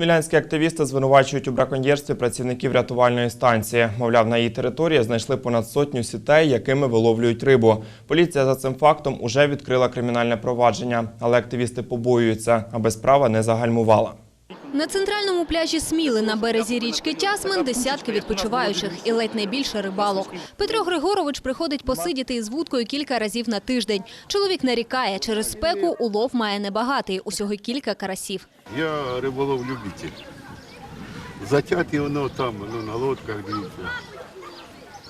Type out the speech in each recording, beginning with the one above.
Смілянські активісти звинувачують у браконьєрстві працівників рятувальної станції. Мовляв, на її території знайшли понад сотню сітей, якими виловлюють рибу. Поліція за цим фактом уже відкрила кримінальне провадження, але активісти побоюються, аби справа не загальмувала. На центральному пляжі Сміли на березі річки Тясмин десятки відпочиваючих і ледь не більше рибалок. Петро Григорович приходить посидіти із вудкою кілька разів на тиждень. Чоловік нарікає, через спеку улов має небагатий, усього кілька карасів. Я риболов любитель. Затяті воно там, ну, на лодках дивіться.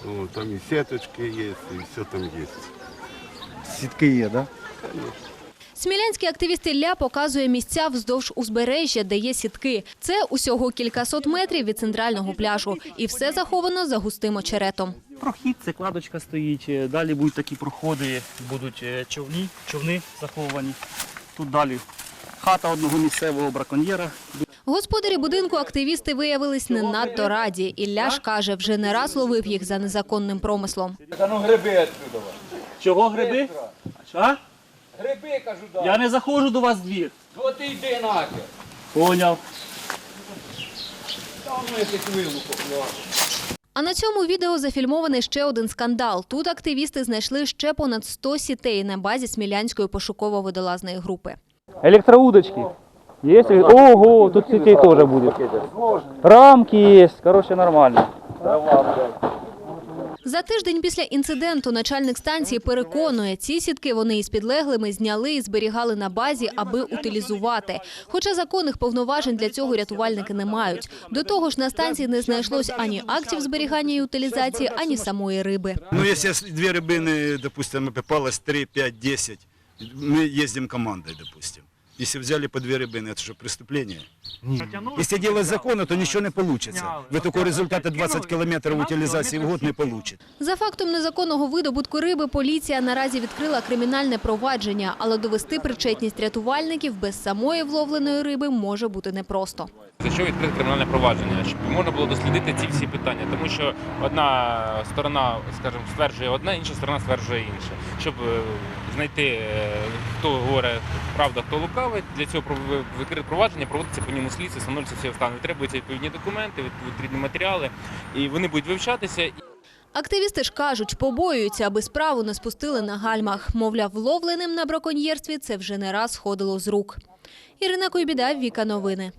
О, там і сеточки є, і все там є. Сітки є, да? Смілянський активіст Ілля показує місця вздовж узбережжя, де є сітки. Це усього кількасот метрів від центрального пляжу. І все заховано за густим очеретом. Прохід, це кладочка стоїть. е, Далі будуть такі проходи, будуть е, човні, човни заховані. Тут далі хата одного місцевого браконьєра. Господарі будинку активісти виявились не надто раді. Ілля ж каже, вже не раз ловив їх за незаконним промислом. Та ну гриби. Чого гриби? А? Гриби, кажу, да. Я не заходжу до вас в двір. От ти йди нахер. Поняв. Там ну якийсь вилупок. ну. А на цьому відео зафільмований ще один скандал. Тут активісти знайшли ще понад 100 сітей на базі Смілянської пошуково-водолазної групи. Электроудочки. Есть? Ого, тут сетей тоже будет. Рамки есть. Короче, нормально. За тиждень після інциденту начальник станції переконує, ці сітки вони із підлеглими зняли і зберігали на базі, аби утилізувати. Хоча законних повноважень для цього рятувальники не мають. До того ж, на станції не знайшлось ані актів зберігання і утилізації, ані самої риби. Ну, если с- две рыбины, допустим, попалось 3, 5, 10, мы ездим командой, допустим. Если взяли по две рыбины, это что, преступление? Если делать законно, то ничего не получится. Вы такого результата 20 километров утилизации в год не получите. За фактом незаконного видобутку риби поліція наразі відкрила кримінальне провадження, але довести причетність рятувальників без самої вловленої риби може бути непросто. За що відкрити кримінальне провадження, щоб можна було дослідити ці всі питання, тому що одна сторона, скажімо, стверджує одне, інша сторона стверджує інше. Щоб е, знайти, е, хто говорить правда, хто лукавить, для цього відкрити провадження проводиться по ньому слідство, встановлюється всі обставини. Требуються відповідні документи, відповідні матеріали, і вони будуть вивчатися. Активісти ж кажуть, побоюються, аби справу не спустили на гальмах. Мовляв, вловленим на браконьєрстві це вже не раз сходило з рук. Ірина Койбіда, Віка Новини.